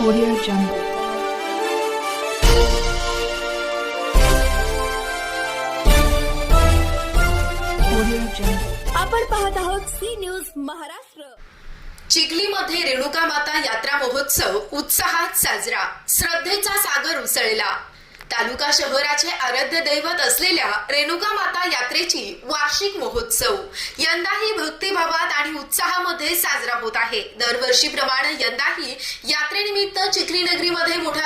Audio Jungle. Audio Jungle. आपण पाहत आहोत सी न्यूज महाराष्ट्र चिखलीमध्ये रेणुका माता यात्रा महोत्सव उत्साहात साजरा श्रद्धेचा सागर उसळला तालुका शहराचे आराध्य दैवत असलेल्या रेणुका माता यात्रेची वार्षिक महोत्सव. यंदाही भक्तिभावात आणि उत्साहामध्ये साजरा होत आहे. दरवर्षीप्रमाणे यंदाही यात्रेनिमित्त चिखली नगरीमध्ये मोठ्या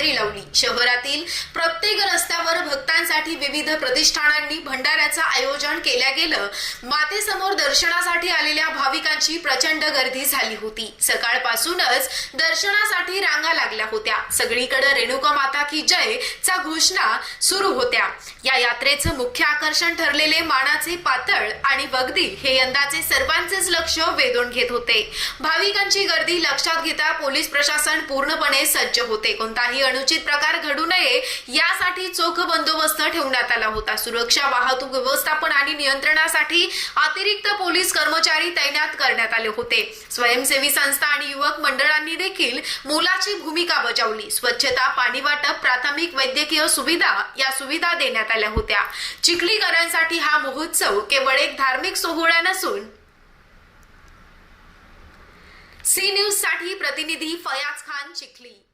भाविकांनी हजेरी लावली शहरातील प्रत्येक रस्त्यावर भक्तांसाठी विविध प्रतिष्ठानांनी भंडाऱ्याचं आयोजन केल्या गेलं. मातेसमोर दर्शनासाठी आलेल्या भाविकांची प्रचंड गर्दी झाली होती. सकाळपासूनच दर्शनासाठी रांगा लागल्या होत्या. सगळीकडे रेणुका माता की जय चा घोषणा सुरू होत्या. या यात्रेचं मुख्य आकर्षण ठरलेले मानाचे पातळ आणि वगदी हे यंदाचे सर्वांचेच लक्ष वेधून घेत होते. भाविकांची गर्दी लक्षात घेता पोलीस प्रशासन पूर्णपणे सज्ज होते. कोणताही अनुचित प्रकार घडू नये यासाठी चोख बंदोबस्त ठेवण्यात आला होता. सुरक्षा वाहतूक व्यवस्थापन आणि नियंत्रणासाठी अतिरिक्त पोलीस कर्मचारी तैनात करण्यात आले होते. स्वयंसेवी संस्था आणि युवक मंडळांनी देखील मोलाची भूमिका बजावली. स्वच्छता पाणी वाटप प्राथमिक वैद्यकीय सुविधा या सुविधा देण्यात आल्या होत्या. चिखलीकरांसाठी हा महोत्सव केवळ एक धार्मिक सोहळा नसून सी न्यूजसाठी प्रतिनिधी फयाज खान चिखली.